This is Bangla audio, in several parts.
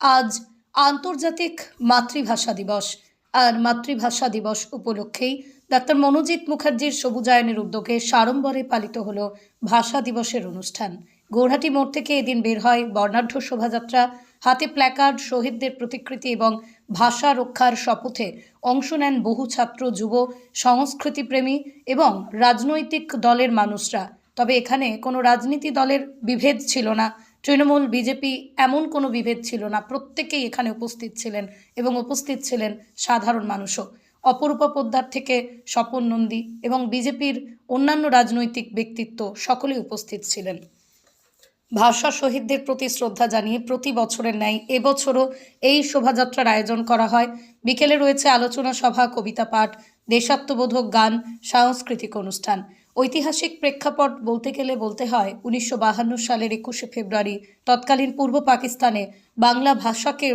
আজ আন্তর্জাতিক মাতৃভাষা দিবস। আর মাতৃভাষা দিবস উপলক্ষেই ডাক্তার মনোজিৎ মুখার্জির সবুজায়নের উদ্যোগে সাড়ম্বরে পালিত হল ভাষা দিবসের অনুষ্ঠান। গৌহাটি মোড় থেকে এদিন বের হয় বর্ণাঢ্য শোভাযাত্রা। হাতে প্ল্যাকার্ড, শহীদদের প্রতিকৃতি এবং ভাষা রক্ষার শপথে অংশ নেন বহু ছাত্র, যুব, সংস্কৃতিপ্রেমী এবং রাজনৈতিক দলের মানুষরা। তবে এখানে কোনো রাজনীতি দলের বিভেদ ছিল না। তৃণমূল, বিজেপি এমন কোনো বিভেদ ছিল না। প্রত্যেকেই এখানে উপস্থিত ছিলেন এবং উপস্থিত ছিলেন সাধারণ মানুষও। অপরূপা পোদ্দার থেকে স্বপন নন্দী এবং বিজেপির অন্যান্য রাজনৈতিক ব্যক্তিত্ব সকলেই উপস্থিত ছিলেন। ভাষা শহীদদের প্রতি শ্রদ্ধা জানিয়ে প্রতি বছরের ন্যায় এবছরও এই শোভাযাত্রার আয়োজন করা হয়। বিকেলে রয়েছে আলোচনা সভা, কবিতা পাঠ, দেশাত্মবোধক গান, সাংস্কৃতিক অনুষ্ঠান। ঐতিহাসিক প্রেক্ষাপট বলতে গেলে বলতে হয়, উনিশশো সালের একুশে ফেব্রুয়ারি তৎকালীন পূর্ব পাকিস্তানে বাংলা ভাষাকে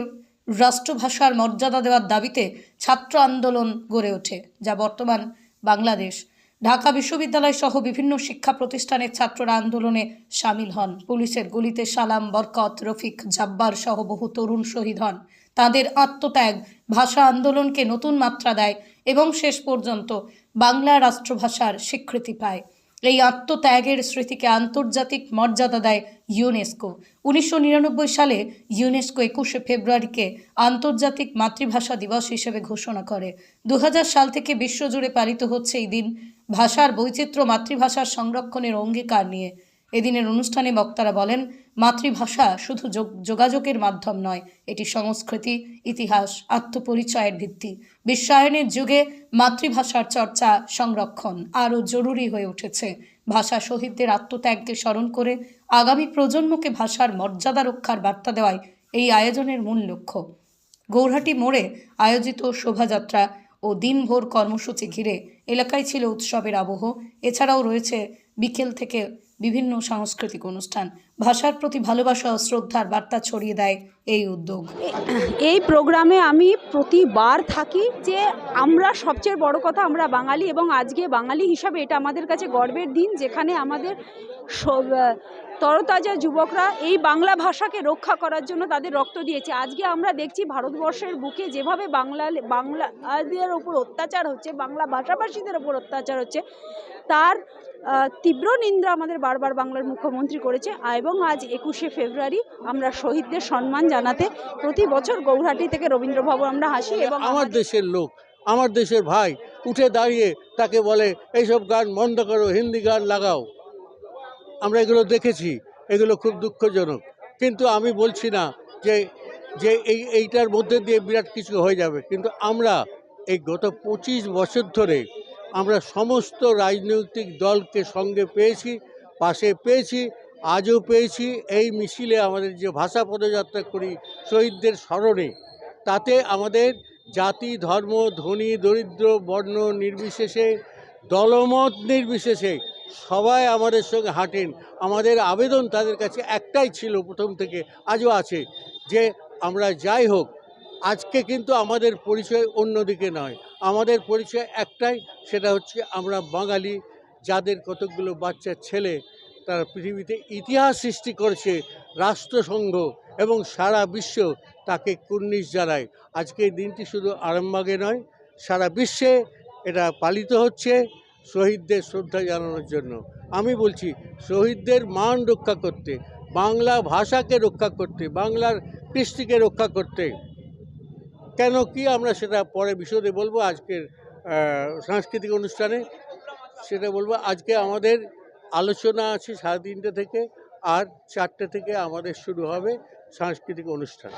রাষ্ট্রভাষার মর্যাদা দেওয়ার দাবিতে ছাত্র আন্দোলন গড়ে ওঠে, যা বর্তমান বাংলাদেশ। ঢাকা বিশ্ববিদ্যালয় সহ বিভিন্ন শিক্ষা প্রতিষ্ঠানের ছাত্ররা আন্দোলনে সামিল হন। পুলিশের গুলিতে সালাম, বরকত, রফিক জাব্বার সহ বহু তরুণ শহীদ হন। তাদের আত্মত্যাগ, ভাষা আন্দোলনকে নতুন মাত্রা দেয় এবং শেষ পর্যন্ত বাংলা রাষ্ট্রভাষার স্বীকৃতি পায়। এই আত্মত্যাগের স্মৃতিকে আন্তর্জাতিক মর্যাদা দেয় ইউনেস্কো। উনিশশো নিরানব্বই সালে ইউনেস্কো একুশে ফেব্রুয়ারিকে আন্তর্জাতিক মাতৃভাষা দিবস হিসেবে ঘোষণা করে। দু হাজার সাল থেকে বিশ্বজুড়ে পালিত হচ্ছে এই দিন ভাষার বৈচিত্র্য মাতৃভাষার সংরক্ষণের অঙ্গীকার নিয়ে। এদিনের অনুষ্ঠানে বক্তারা বলেন মাতৃভাষা শুধু যোগ- যোগাযোগের মাধ্যম নয়, এটি সংস্কৃতি, ইতিহাস, আত্মপরিচয়ের ভিত্তি। বিশ্বায়নের যুগে মাতৃভাষার চর্চা, সংরক্ষণ আরও জরুরি হয়ে উঠেছে। ভাষা শহীদদের আত্মত্যাগকে স্মরণ করে আগামী প্রজন্মকে ভাষার মর্যাদা রক্ষার বার্তা দেওয়াই এই আয়োজনের মূল লক্ষ্য। গৌরহাটি মোড়ে আয়োজিত শোভাযাত্রা ও দিনভর কর্মসূচি ঘিরে এলাকায় ছিল উৎসবের আবহ। এছাড়াও রয়েছে বিকেল থেকে বিভিন্ন সাংস্কৃতিক অনুষ্ঠান। ভাষার প্রতি ভালোবাসা ও শ্রদ্ধার বার্তা ছড়িয়ে দেয় এই উদ্যোগ। এই প্রোগ্রামে আমি প্রতিবার থাকি যে আমরা সবচেয়ে বড় কথা আমরা বাঙালি এবং আজকে বাঙালি হিসাবে এটা আমাদের কাছে গর্বের দিন, যেখানে আমাদের সব- তরতাজা যুবকরা এই বাংলা ভাষাকে রক্ষা করার জন্য তাদের রক্ত দিয়েছে। আজকে আমরা দেখছি ভারতবর্ষের বুকে যেভাবে বাংলা, বাংলাদের ওপর অত্যাচার হচ্ছে, বাংলা ভাষাভাষীদের ওপর অত্যাচার হচ্ছে, তার তীব্র নিন্দা আমাদের বারবার বাংলার মুখ্যমন্ত্রী করেছে। এবং আজ একুশে ফেব্রুয়ারি আমরা শহীদদের সম্মান জানাতে প্রতি বছর গৌহাটি থেকে রবীন্দ্র ভবন আমরা হাসি এবং আমার দেশের লোক আমার দেশের ভাই উঠে দাঁড়িয়ে তাকে বলে এইসব গান বন্ধ করো হিন্দি গান লাগাও। আমরা এগুলো দেখেছি এগুলো খুব দুঃখজনক। কিন্তু আমি বলছি না যে যে এই এইটার মধ্যে দিয়ে বিরাট কিছু হয়ে যাবে। কিন্তু আমরা এই গত পঁচিশ বছর ধরে আমরা সমস্ত রাজনৈতিক দলকে সঙ্গে পেয়েছি পাশে পেয়েছি আজও পেয়েছি এই মিছিলে আমাদের যে ভাষা পদযাত্রা করি শহীদদের স্মরণে। তাতে আমাদের জাতি, ধর্ম, ধনী, দরিদ্র, বর্ণ নির্বিশেষে, দলমত নির্বিশেষে সবাই আমাদের সঙ্গে হাঁটেন। আমাদের আবেদন তাদের কাছে একটাই ছিল প্রথম থেকে, আজও আছে যে আমরা যাই হোক, আজকে কিন্তু আমাদের পরিচয় অন্যদিকে নয়। আমাদের পরিচয় একটাই, সেটা হচ্ছে আমরা বাঙালি, যাদের কতকগুলো বাচ্চা ছেলে তারা পৃথিবীতে ইতিহাস সৃষ্টি করেছে রাষ্ট্রসংঘ এবং সারা বিশ্ব তাকে কুর্নিশ জানায়। আজকে দিনটি শুধু আরামবাগে নয়, সারা বিশ্বে এটা পালিত হচ্ছে শহীদদের শ্রদ্ধা জানানোর জন্য। আমি বলছি, শহীদদের মান রক্ষা করতে, বাংলা ভাষাকে রক্ষা করতে, বাংলার কৃষ্টিকে রক্ষা করতে। কেন কি আমরা সেটা পরে বিশদে বলব আজকের সাংস্কৃতিক অনুষ্ঠানে। সেটা বলব, আজকে আমাদের আলোচনা আছে সাড়ে তিনটে থেকে আর চারটে থেকে আমাদের শুরু হবে সাংস্কৃতিক অনুষ্ঠান।